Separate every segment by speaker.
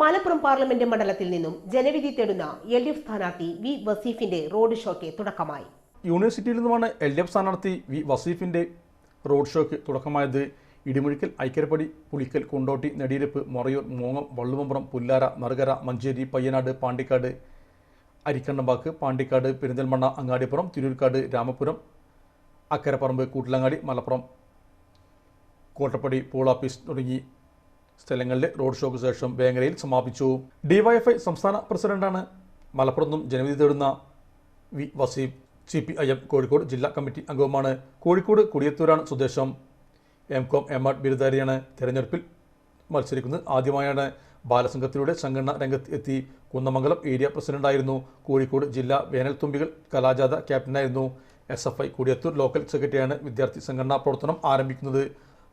Speaker 1: Malappuram parliament മണ്ഡലത്തിൽ നിന്നും ജനവിധി തേടുന്ന എൽ ഡി എഫ് സ്ഥാനാർത്ഥി വി വസീഫിന്റെ റോഡ് ഷോയ്ക്ക് തുടക്കമായി.
Speaker 2: യൂണിവേഴ്സിറ്റിയിൽ നിന്നുമാണ് എൽ ഡി എഫ് സ്ഥാനാർത്ഥി വി വസീഫിന്റെ റോഡ് ഷോയ്ക്ക് തുടക്കമായത്. ഇടിമുഴിക്കൽ ഐക്കരപ്പടി പുളിക്കൽ കൊണ്ടോട്ടി നെടിയിരുപ്പ് മൊറയൂർ മോങ്ങം വള്ളുമമ്പുറം പുല്ലാര നറുകര മഞ്ചേരി പയ്യനാട് പാണ്ടിക്കാട് അരിക്കണ്ണമ്പാക്ക് പാണ്ടിക്കാട് പെരിന്തൽമണ്ണ അങ്ങാടിപ്പുറം തിരൂർക്കാട് രാമപുരം അക്കരപ്പറമ്പ് കൂട്ടിലങ്ങാടി മലപ്പുറം കോട്ടപ്പടി പോളാപ്പീസ് തുടങ്ങി സ്ഥലങ്ങളിലെ റോഡ് ഷോയ്ക്ക് ശേഷം വേങ്ങരയിൽ സമാപിച്ചു. ഡിവൈഎഫ്ഐ സംസ്ഥാന പ്രസിഡന്റാണ്. മലപ്പുറം നിന്നും ജനവിധി തേടുന്ന V Waseem C P I M Kozhikode ജില്ലാ കമ്മിറ്റി അംഗവുമാണ്. കോഴിക്കോട് കുടിയത്തൂരാണ് സ്വദേശം. എം കോം എം ആർ ബിരുദാരിയാണ് തെരഞ്ഞെടുപ്പിൽ മത്സരിക്കുന്നത് ആദ്യമായാണ്. ബാലസംഘത്തിലൂടെ സംഘടന രംഗത്ത് എത്തി കുന്നമംഗലം ഏരിയ പ്രസിഡന്റായിരുന്നു. കോഴിക്കോട് ജില്ലാ വേനൽത്തുമ്പികൾ കലാജാഥ ക്യാപ്റ്റനായിരുന്നു. S F I Kudiyathur local സെക്രട്ടറിയാണ് വിദ്യാർത്ഥി സംഘടനാ പ്രവർത്തനം ആരംഭിക്കുന്നത്.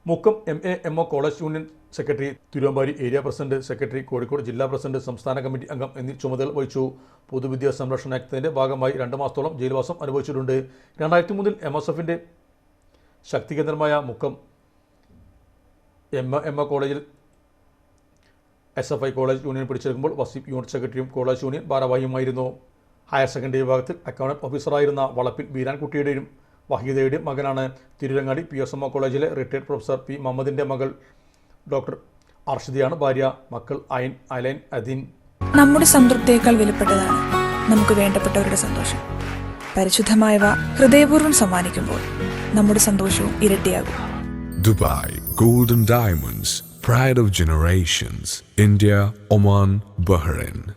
Speaker 2: Mukkam M A M O college union secretary Thiruvambari area president secretary Kozhikode ജില്ലാ പ്രസിഡന്റ് സംസ്ഥാന കമ്മിറ്റി അംഗം എന്നീ ചുമതല വഹിച്ചു. പൊതുവിദ്യാ സംരക്ഷണ ആക്ടത്തിന്റെ ഭാഗമായി രണ്ട് മാസത്തോളം ജയിൽവാസം അനുഭവിച്ചിട്ടുണ്ട്. രണ്ടായിരത്തി മൂന്നിൽ എം എസ് എഫിന്റെ ശക്തി കേന്ദ്രമായ മുക്കം എം എ എ കോളേജിൽ S F I college union പിടിച്ചെടുക്കുമ്പോൾ Vaseef unit സെക്രട്ടറിയും കോളേജ് യൂണിയൻ ഭാരവാഹിയുമായിരുന്നു. ഹയർ സെക്കൻഡറി വിഭാഗത്തിൽ അക്കൗണ്ടന്റ് ഓഫീസറായിരുന്ന വളപ്പിൽ ബീരാൻകുട്ടിയുടെയും വഹീദയുടെയും മകനാണ് Tirurangadi P S M O കോളേജിലെ റിട്ടയർഡ് പ്രൊഫസർ പി മുഹമ്മദിന്റെ മകൾ ഡോക്ടർ അർഷിദയാണ് ഭാര്യ മക്കൾ അയൻ അലൈൻ അദീൻ.
Speaker 3: നമ്മുടെ സംതൃപ്തിയേക്കാൾ വിലപ്പെട്ടതാണ് നമുക്ക് വേണ്ടപ്പെട്ടവരുടെ സന്തോഷം. പരിശുദ്ധമായവ ഹൃദയപൂർവം സമ്മാനിക്കുമ്പോൾ നമ്മുടെ സന്തോഷവും ഇരട്ടിയാകും.
Speaker 4: Dubai golden diamonds pride of generations India Oman Bahrain.